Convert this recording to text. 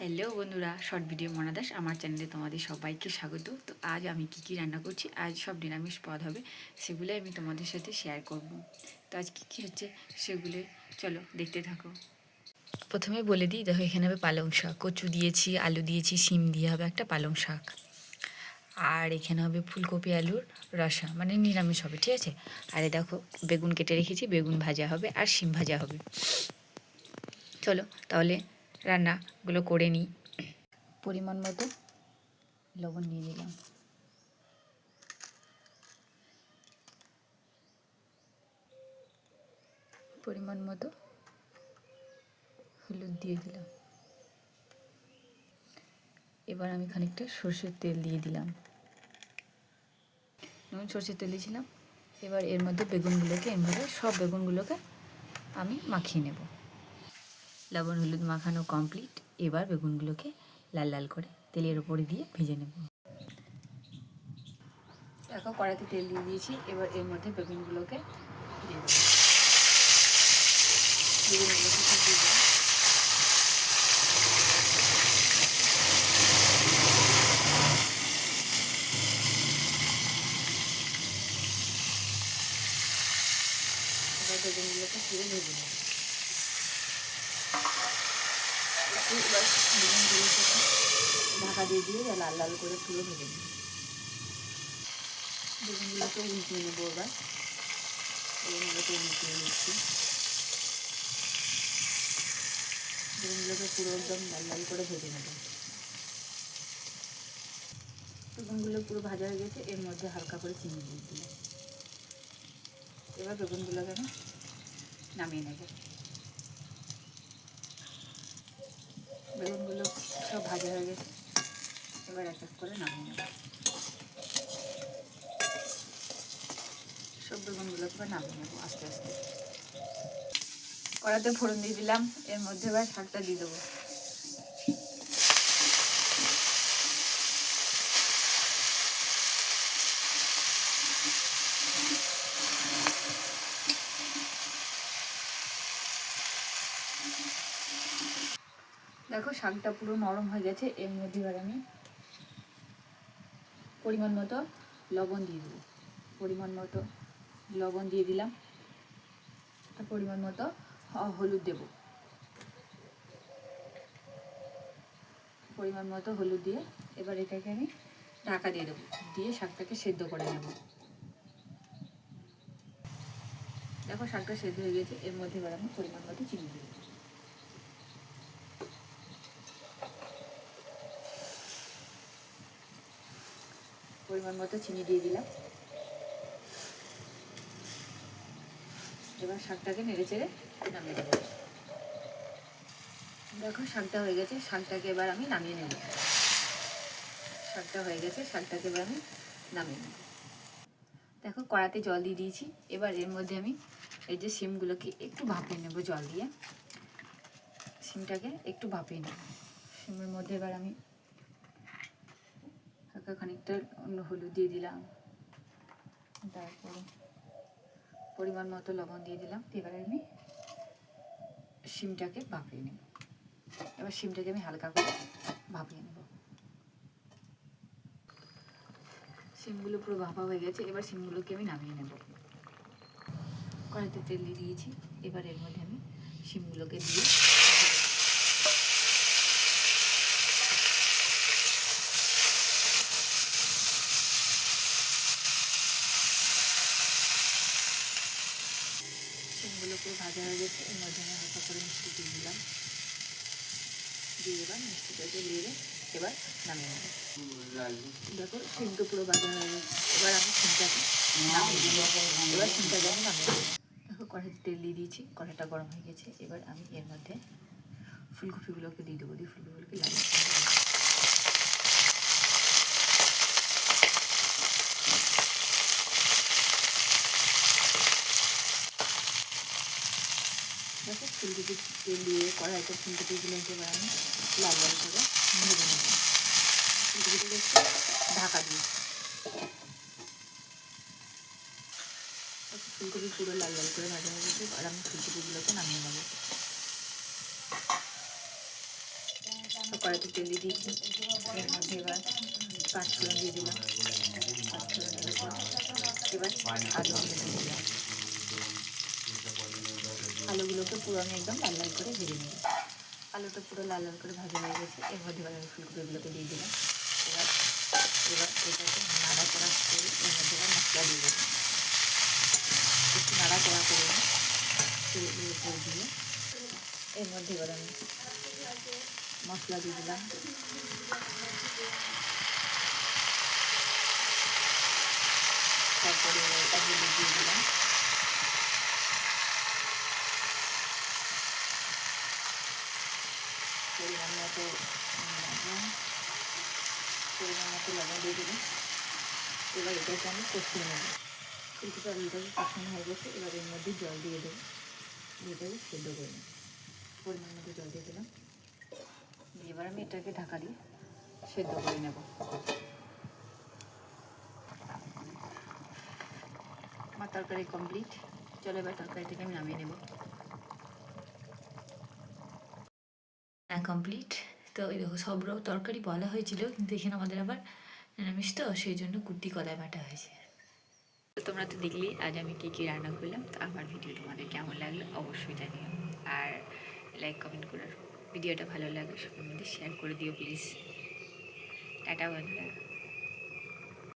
Hello বন্ধুরা, short video মনাদাস আমার চ্যানেলে তোমাদের সবাইকে স্বাগত। তো আজ আমি কি কি রান্না করছি, আজ সব নিরামিষ পদ হবে সেগুলো আমি তোমাদের সাথে শেয়ার করব। তো আজ কী কী হচ্ছে সেগুলো চলো দেখতে থাকো। প্রথমে বলে দিই, দেখো এখানে হবে পালং শাক, কচু দিয়েছি, আলু দিয়েছি, শিম দিয়ে হবে একটা পালং শাক। আর এখানে হবে ফুলকপি, আলুর রসা মানে নিরামিষ হবে, ঠিক আছে? আর এই দেখো, বেগুন কেটে রেখেছি, বেগুন ভাজা হবে আর শিম ভাজা হবে। চলো, তাহলে রান্নাগুলো করে নিই। পরিমাণ মতো লবণ নিয়ে নিলাম পরিমাণ মতো হলুদ দিয়ে দিলাম। এবার আমি খানিকটা সর্ষের তেল দিয়ে দিলাম। নুন, সর্ষের তেল দিয়েছিলাম। এবার এর মধ্যে বেগুনগুলোকে এমভাবে সব বেগুনগুলোকে আমি মাখিয়ে নেব। লবণ, হলুদ মাখানো কমপ্লিট এবার বেগুনগুলোকে লাল লাল করে তেলের ওপরে দিয়ে ভেজে নেব। দেখো কড়াতে তেল দিয়ে দিয়েছি। এবার এর মধ্যে বেগুনগুলোকে বেগুনগুলোকে দিয়ে বেগুনগুলোকে ভেজে নেব। ঢাকা দিয়ে দিয়ে লাল লাল করে পুরো ভেজে নেব। বেগুনগুলোকে উল্টিয়ে নেব এবার। বেগুনগুলোকে উল্টিয়ে নিচ্ছি। বেগুনগুলোকে পুরো একদম লাল লাল করে ভেজে নেব। বেগুনগুলো পুরো ভাজা হয়ে গেছে, এর মধ্যে হালকা করে চিনি দিয়ে দিলাম। এবার বেগুনগুলোকে আমি নামিয়ে নেব। বেগুনগুলো সব ভাজা হয়ে গেছে। এবার এক এক করে নামিয়ে নেব। সব বেগুনগুলোকে এবার নামিয়ে নেব আস্তে আস্তে। কড়াতে ফোড়ন দিয়ে দিলাম, এর মধ্যে এবার শাকটা দিয়ে দেবো। দেখো, শাকটা পুরো নরম হয়ে গেছে, এর মধ্যে এবার আমি পরিমাণ মতো লবণ দিয়ে দেবো। পরিমাণ মতো লবণ দিয়ে দিলাম পরিমাণ মতো হলুদ দেব। পরিমাণ মতো হলুদ দিয়ে এবার এটাকে আমি ঢাকা দিয়ে দেবো, দিয়ে শাকটাকে সেদ্ধ করে নেব। দেখো, শাকটা সেদ্ধ হয়ে গেছে, এর মধ্যে এবার আমি পরিমাণ মতো চিনি দিয়ে দেবো। পরিমাণ মতো চিনি দিয়ে দিলাম। এবার শাকটাকে নেড়ে চেড়ে নামিয়ে দেবো দেখো, শাকটা হয়ে গেছে। শাকটাকে এবার আমি নামিয়ে নেব। শাকটা হয়ে গেছে, শাকটাকে এবার আমি নামিয়ে নেব। দেখো, কড়াতে জল দিয়ে দিয়েছি। এবার এর মধ্যে আমি এই যে সিমগুলোকে একটু ভাপিয়ে নেব জল দিয়ে। সিমটাকে একটু ভাপিয়ে নেব। সিমের মধ্যে এবার আমি হালকা খানিকটা হলুদ দিয়ে দিলাম। তারপরে পরিমাণ মতো লবণ দিয়ে দিলাম। এবারে আমি শিমটাকে ভাপিয়ে নেব। এবার শিমটাকে আমি হালকা করে ভাপিয়ে নেব। শিমগুলো পুরো ভাপা হয়ে গেছে। এবার শিমগুলোকে আমি নামিয়ে নেব। কড়াইতে তেল দিয়ে দিয়েছি। এবার এর মধ্যে আমি শিমগুলোকে দিয়ে শিমগুলো পুরো ভাজা হয়ে গেছে। এর মধ্যে আমি হালকা করে মিষ্টি দিয়ে দিলাম। দিয়ে এবার মিষ্টিটাকে দিয়ে এবার নামিয়ে নেব। দেখো শিমটা পুরো ভাজা হয়ে গেছে। এবার আমি দেবো এবার শিমটাকে আমি নামিয়ে দেখো, কড়াইতে তেল দিয়ে দিয়েছি। কড়াইটা গরম হয়ে গেছে। এবার আমি এর মধ্যে ফুলকপিগুলোকে দিয়ে দেবো। দিয়ে ফুলকপিগুলোকে লাগিয়ে দেখো ফুলকপি তেল দিয়ে কড়াইতে ফুলকপিগুলোকে এবার আমি লাল লাল করে। ভেজে নেব ফুলকপিটাকে ঢাকা দেখো ফুলকপি পুরো লাল লাল করে ভাজা হয়ে গেছে আর আমি ফুলকপিগুলোকে নামিয়ে নেব। কড়াইতে তেল দিয়ে দিয়েছি। এর মধ্যে এবার পাঁচ ফোড়ন দিয়ে দিলাম। পাঁচ ফোড়ন দেওয়ার এবার আলুগুলো দিয়ে দিলাম। আলুগুলোকে পুরো আমি একদম লাল লাল করে ভেজে নেব আলুটা পুরো লাল লাল করে ভাজা হয়ে গেছে। এর মধ্যে এবার আমি ফুলকপিগুলোকে দিয়ে দিলাম। এবার এবার এটাকে নাড়া করা করে এর মধ্যে মশলা দিয়ে দেবো। একটু নাড়া করা করে নিই। উপর দিয়ে এর মধ্যে এবার আমি মশলা দিয়ে দিলাম। তারপরে এগুলো দিয়ে দিলাম। পরিমাণ মতো লবণ পরিমাণ মতো লবণ দিয়ে দেবো এবার এটাকে আমি কষিয়ে নেব। কিছুটা আলুটাকে কষানো হয়ে গেছে, এবার এর মধ্যে জল দিয়ে দেবো। এটাকে সেদ্ধ করে নেব। পরিমাণ মতো জল দিয়ে দিলাম। এবার আমি এটাকে ঢাকা দিয়ে সেদ্ধ করে নেব। আমার তরকারি কমপ্লিট চলো এবার তরকারি থেকে আমি নামিয়ে নেব। কমপ্লিট তো ওই দেখো, সব রকম তরকারি বলা হয়েছিল, কিন্তু এখানে আমাদের আবার নিরামিষ তো, সেই জন্য কুর্তি কলায় বাটা হয়েছে। তো তোমরা তো দেখলি আজ আমি কী কী রান্না করলাম, তো আমার ভিডিও তোমাদের কেমন লাগল অবশ্যই জানিও। আর লাইক কমেন্ট করার ভিডিওটা ভালো লাগলে সবার মধ্যে শেয়ার করে দিও প্লিজ টাটা বন্ধুরা।